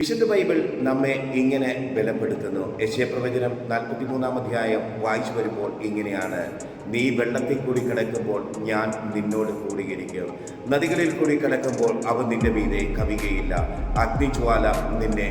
വിശുദ്ധ ബൈബിൾ നമ്മെ ഇങ്ങനെ ബലപ്പെടുത്തുന്നു. യശയപ്രവചനം നാൽപ്പത്തിമൂന്നാം അധ്യായം വായിച്ചു വരുമ്പോൾ ഇങ്ങനെയാണ്. നീ വെള്ളത്തിൽ കൂടി കിടക്കുമ്പോൾ ഞാൻ നിന്നോട് കൂടിയിരിക്കും. നദികളിൽ കൂടി കിടക്കുമ്പോൾ അവ നിന്റെ മീതെ കവികയില്ല അഗ്നിജ്വാല നിന്നെ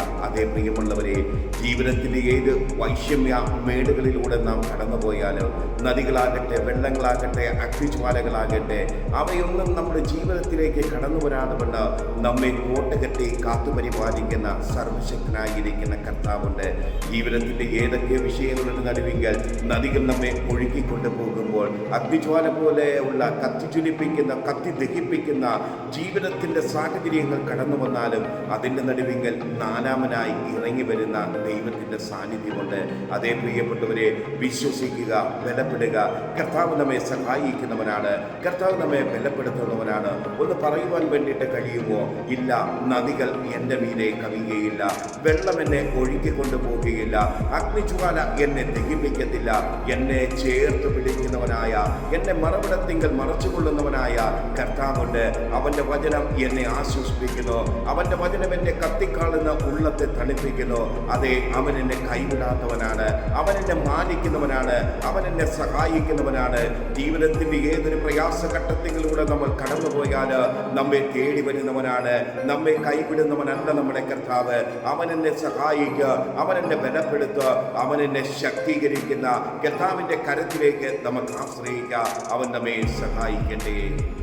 ദഹിപ്പിക്കുകയില്ല അതേ പ്രിയമുള്ളവരെ ജീവിതത്തിന്റെ ഏത് വൈഷമ്യ മേടുകളിലൂടെ നാം കടന്നുപോയാൽ നദികളാകട്ടെ വെള്ളങ്ങളാകട്ടെ അഗ്നിജ്വാലകളാകട്ടെ അവയൊന്നും നമ്മുടെ ജീവിതത്തിലേക്ക് കടന്നു വരാതെ കൊണ്ട് നമ്മെ കോട്ടകെട്ടി കാത്തുപരിപാലിക്കുന്ന സർവശക്തനായിരിക്കുന്ന കർത്താവുണ്ട്. ജീവിതത്തിന്റെ ഏതൊക്കെ വിഷയങ്ങളുടെ നടുവിങ്കൽ നദികൾ നമ്മെ ഒഴുക്കിക്കൊണ്ടു പോകുമ്പോൾ അഗ്നിജ്വാല പോലെയുള്ള കത്തിച്ചുലിപ്പിക്കുന്ന കത്തി ദഹിപ്പിക്കുന്ന ജീവിതത്തിന്റെ സാഹചര്യങ്ങൾ കടന്നു വന്നാലും അതിന്റെ നടുവിങ്കൽ നാലാമനായി ഇറങ്ങി വരുന്ന ദൈവത്തിന്റെ സാന്നിധ്യമുണ്ട് അതേ പ്രിയപ്പെട്ടവരെ വിശ്വസിക്കുക ബലപ്പെടുക. കർത്താവ് നമ്മെ സഹായിക്കുന്നവനാണ്. കർത്താവ് നമ്മെ ബലപ്പെടുത്തുന്നവനാണ്. ഒന്ന് പറയുവാൻ വേണ്ടിയിട്ട് കഴിയുമോ? ഇല്ല. നദികൾ എന്റെ മീനെ കവിയുകയില്ല. വെള്ളം എന്നെ ഒഴുക്കിക്കൊണ്ടു പോകുകയില്ല അഗ്നിജ്വാല എന്നെ ദഹിപ്പിക്കത്തില്ല. എന്നെ ചേർത്ത് പിടിക്കുന്നവനായ എന്നെ മറവിടത്തിങ്കൽ മറച്ചുകൊള്ളുന്നവനായ കർത്താവുണ്ട്. അവന്റെ വചനം എന്നെ ആശ്വസിപ്പിക്കുന്നു. അവന്റെ വചനം എന്നെ കത്തിക്കാളുന്ന ഉള്ളത്തെ തണുപ്പിക്കുന്നു. അതെ അവൻ എന്നെ കൈവിടാത്തവനാണ്. അവൻ എന്നെ മാനിക്കുന്നവനാണ്. അവൻ എന്നെ സഹായിക്കുന്നവനാണ്. ജീവിതത്തിന്റെ ഏതൊരു പ്രയാസഘട്ടത്തിലൂടെ നമ്മൾ കടന്നുപോയാൽ നമ്മെ തേടി വരുന്നവനാണ്. നമ്മെ കൈവിടുന്നവനല്ല നമ്മുടെ കർത്താവ്. അവൻ എന്നെ സഹായിക്കുക അവൻ എന്നെ ബലപ്പെടുത്തുക അവൻ എന്നെ ശക്തീകരിക്കുന്ന. കർത്താവിന്റെ കരത്തിലേക്ക് നമുക്ക് ആശ്രയിക്കുക അവൻ നമ്മെ സഹായിക്കട്ടെ.